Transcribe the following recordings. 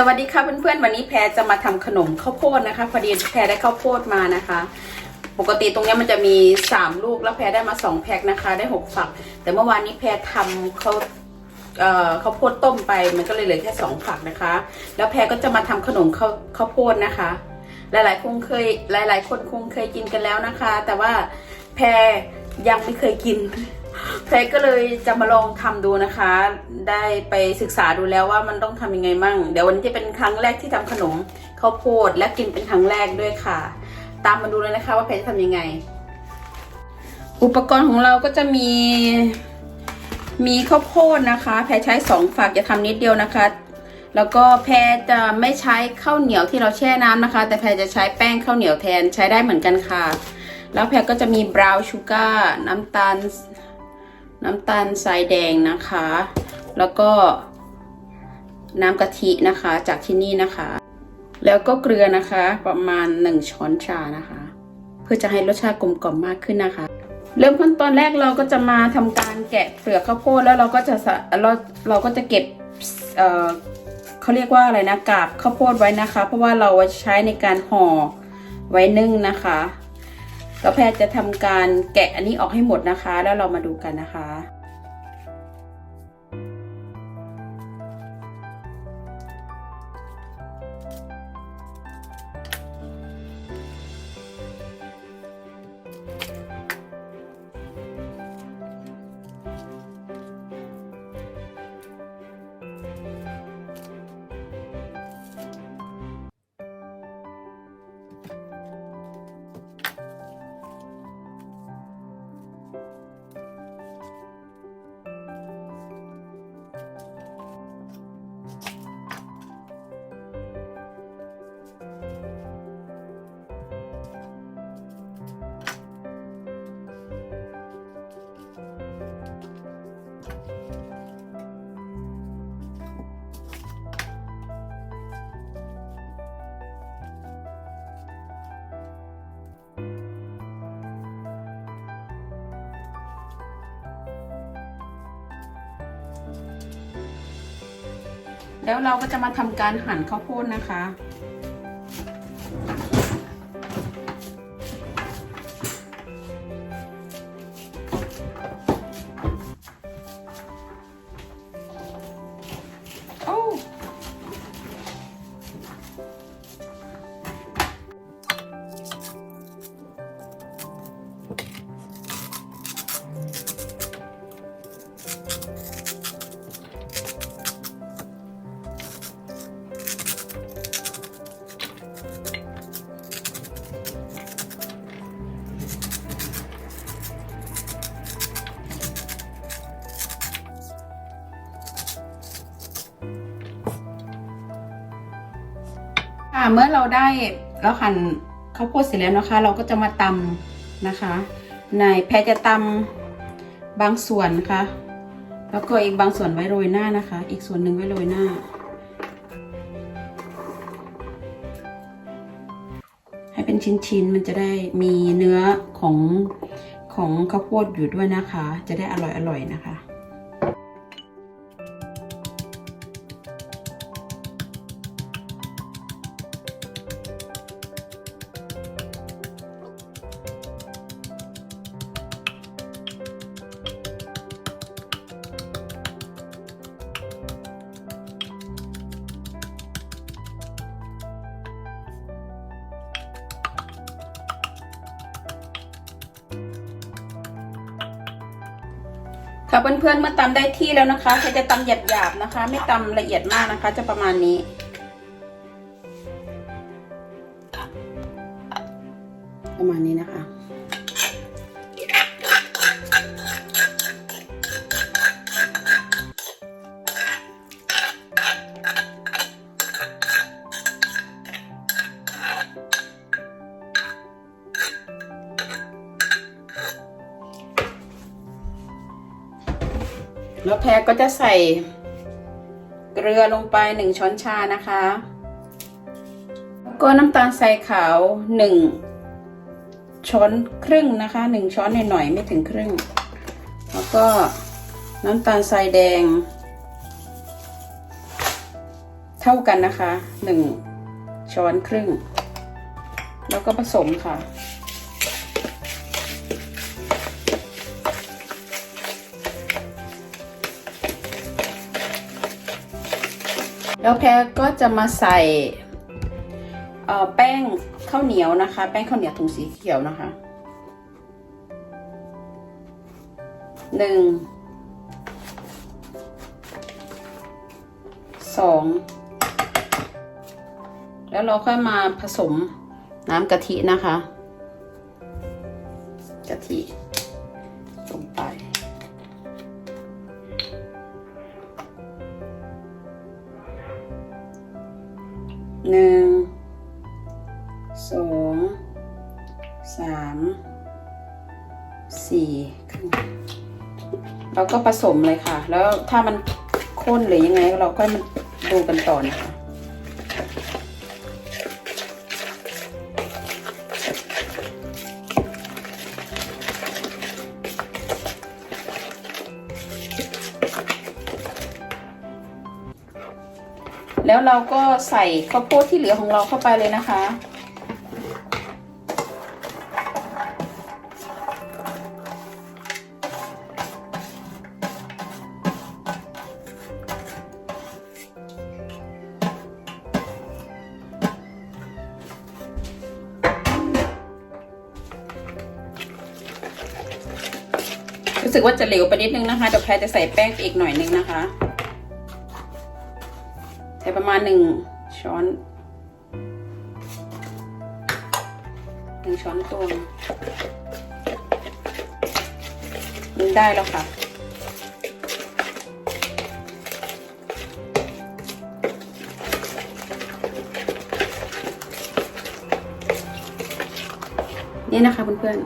สวัสดีค่ะเพื่อนๆวันนี้แพรจะมาทำขนมข้าวโพดนะคะ พอดีแพรได้ข้าวโพดมานะคะ ปกติตรงนี้มันจะมีสามลูกแล้วแพรได้มาสองแพ็คนะคะ ได้หกฝัก แต่เมื่อวานนี้แพรทำข้าวเอ่อข้าวโพดต้มไปมันก็เลยเหลือแค่สองฝักนะคะ แล้วแพรก็จะมาทำขนมข้าวข้าวโพดนะคะ หลายๆคงเคยหลาย ๆ คนคงเคยกินกันแล้วนะคะ แต่ว่าแพรยังไม่เคยกิน แพรก็เลยจะมาลองทำดูนะคะ ได้ไปศึกษาดูแล้วว่ามันต้องทำยังไงมั่ง เดี๋ยววันนี้จะเป็นครั้งแรกที่ทำขนมข้าวโพดและกินเป็นครั้งแรกด้วยค่ะ ตามมาดูเลยนะคะว่าแพรจะทำยังไง อุปกรณ์ของเราก็จะมีมีข้าวโพดนะคะ แพรใช้สองฝักจะทำนิดเดียวนะคะ แล้วก็แพรจะไม่ใช้ข้าวเหนียวที่เราแช่น้ำนะคะ แต่แพรจะใช้แป้งข้าวเหนียวแทนใช้ได้เหมือนกันค่ะ แล้วแพรก็จะมีบราวน์ชูการ์น้ำตาล น้ำตาลทรายแดงนะคะ แล้วก็น้ำกะทินะคะจากที่นี่นะคะ แล้วก็เกลือนะคะประมาณ 1 ช้อนชานะคะ เพื่อจะให้รสชาติกลมกล่อมมากขึ้นนะคะ เริ่มขั้นตอนแรกเราก็จะมาทำการแกะเปลือกข้าวโพดแล้วเราก็จะสะเราเราก็จะเก็บเอ่อเขาเรียกว่าอะไรนะกาบข้าวโพดไว้นะคะ เพราะว่าเราใช้ในการห่อไว้นึ่งนะคะ ก็แพทย์จะทำการแกะอันนี้ออกให้หมดนะคะ แล้วเรามาดูกันนะคะ แล้วเราก็จะมาทำการหั่นข้าวโพดนะคะ ค่ะเมื่อเราได้เราหั่นข้าวโพดเสร็จแล้วนะคะ เราก็จะมาตำนะคะ ในแพรจะตำบางส่วนนะคะแล้วก็อีกบางส่วนไว้โรยหน้านะคะ อีกส่วนหนึ่งไว้โรยหน้า ให้เป็นชิ้นๆ มันจะได้มีเนื้อของของข้าวโพดอยู่ด้วยนะคะ จะได้อร่อยๆนะคะ ค่ะเพื่อนๆเมื่อตำได้ที่แล้วนะคะใครจะตำหยาบๆนะคะ ไม่ตำละเอียดมากนะคะ จะประมาณนี้ ประมาณนี้นะคะ แล้วแพรก็จะใส่เกลือลงไปหนึ่งช้อนชานะคะแล้วก็น้ำตาลทรายขาวหนึ่งช้อนครึ่งนะคะหนึ่งช้อนหน่อยๆไม่ถึงครึ่ง แล้วก็น้ำตาลทรายแดงทท่ากันนะคะหนึ่งช้อนครึ่ง แล้วก็ผสมค่ะ แล้วแพรก็จะมาใส่แป้งข้าวเหนียวนะคะ แป้งข้าวเหนียวถุงสีเขียวนะคะหนึ่งสองแล้วเราค่อยมาผสมน้ำกะทินะคะ กะทิ หนึ่งสองสามสี่เราก็ผสมเลยค่ะ แล้วถ้ามันข้นหรือยังไงเราก็มาดูกันต่อนะคะ แล้วเราก็ใส่ข้าวโพดที่เหลือของเราเข้าไปเลยนะคะ รู้สึกว่าจะเหลวไปนิดนึงนะคะเดี๋ยวแพรจะใส่แป้งอีกหน่อยนึงนะคะ ประมาณหนึ่งช้อนหนึ่งช้อนตวงนี่ได้แล้วค่ะ นี่นะคะเพื่อนๆ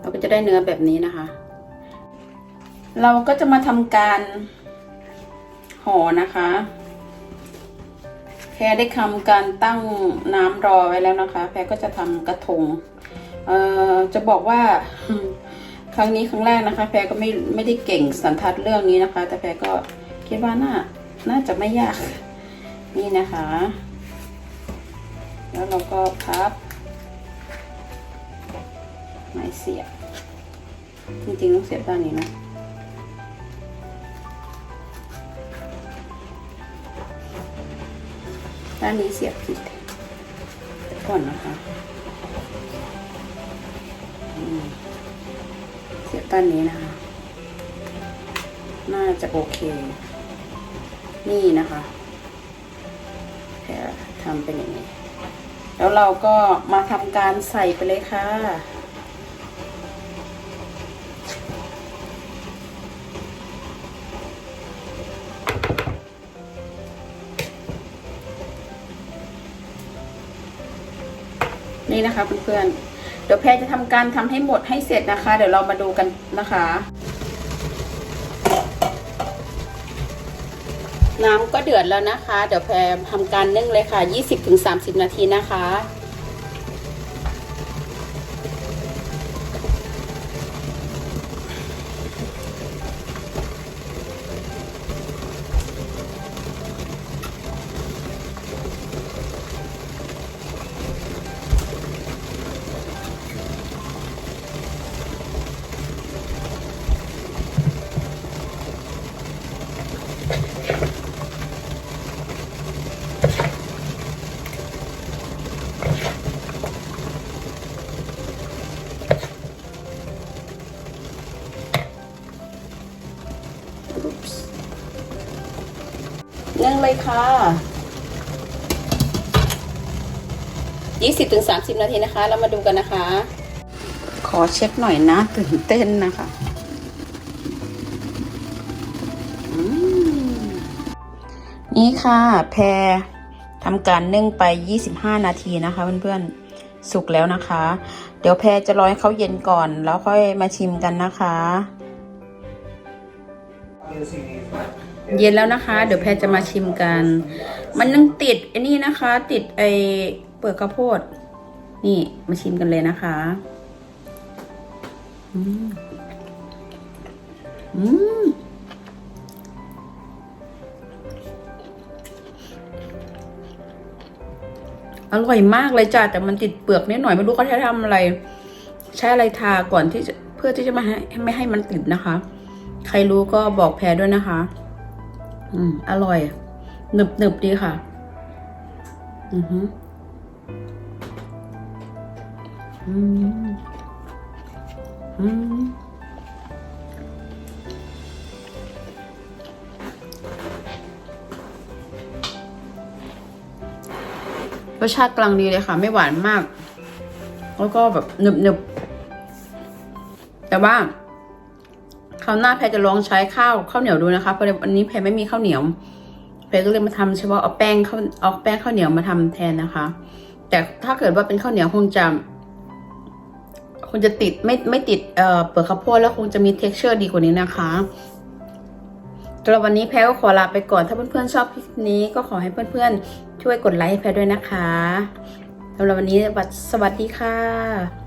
เราก็จะได้เนื้อแบบนี้นะคะ เราก็จะมาทำการ ห่อนะคะ แพรได้ทำการตั้งน้ำรอไว้แล้วนะคะ แพรก็จะทำกระทงเอ่อจะบอกว่าครั้งนี้ครั้งแรกนะคะ แพรก็ไม่ไม่ได้เก่งสันทัดเรื่องนี้นะคะ แต่แพรก็คิดว่าน่าน่าจะไม่ยากนี่นะคะ แล้วเราก็พับไม้เสียบจริงๆต้องเสียบด้านนี้นะ ด้านนี้เสียบผิดก่อนนะคะเสียบด้านนี้นะคะ น่าจะโอเค นี่นะคะแผลทำเป็นอย่างนี้ แล้วเราก็มาทำการใส่ไปเลยค่ะ นี่นะคะเพื่อนๆเดี๋ยวแพรจะทำการทำให้หมดให้เสร็จนะคะ เดี๋ยวเรามาดูกันนะคะ น้ำก็เดือดแล้วนะคะ เดี๋ยวแพรทำการนึ่งเลยค่ะ 20-30 นาทีนะคะ เลยค่ะ20-30ถึง30นาทีนะคะ เรามาดูกันนะคะ ขอเช็คหน่อยนะตื่นเต้นนะคะนี่ค่ะแพรทำการนึ่งไป 25 นาทีนะคะเพื่อนๆสุกแล้วนะคะ เดี๋ยวแพรจะรอให้เขาเย็นก่อน แล้วค่อยมาชิมกันนะคะ เย็นแล้วนะคะ เดี๋ยวแพรจะมาชิมกัน มันยังติดไอ้นี่นะคะ ติดไอเปลือกข้าวโพด นี่มาชิมกันเลยนะคะอืมอืมอร่อยมากเลยจ้าแต่มันติดเปลือกนิดหน่อยไม่รู้เขาใช้ทำอะไร ใช้อะไรทาก่อนที่จะเพื่อที่จะม่ให้ไม่ให้มันติดนะคะ ใครรู้ก็บอกแพรด้วยนะคะ อืม อร่อย หนึบหนึบดีค่ะ อือหืออืม อืมรสชาติกลังดีเลยค่ะ ไม่หวานมาก แล้วก็แบบหนึบหนึบแต่ว่า คราวหน้าแพรจะลองใช้ข้าวข้าวเหนียวดูนะคะเพราะวันนี้แพรไม่มีข้าวเหนียว แพรก็เลยมาทำเฉพาะเอาแป้งข้าวเอาแป้งข้าวเหนียวมาทำแทนนะคะ แต่ถ้าเกิดว่าเป็นข้าวเหนียวคงจะคงจะติดไม่ไม่ติดเอ่อเปลือกข้าวโพดแล้วคงจะมี t e x t อร์ดีกว่านี้นะคะสำหรับวันนี้แพรก็ขอลาไปก่อน ถ้าเพื่อนๆชอบคลิปนี้ก็ขอให้เพื่อนๆช่วยกดไลค์ให้แพรด้วยนะคะสำหรับวันนี้สวัสดีค่ะ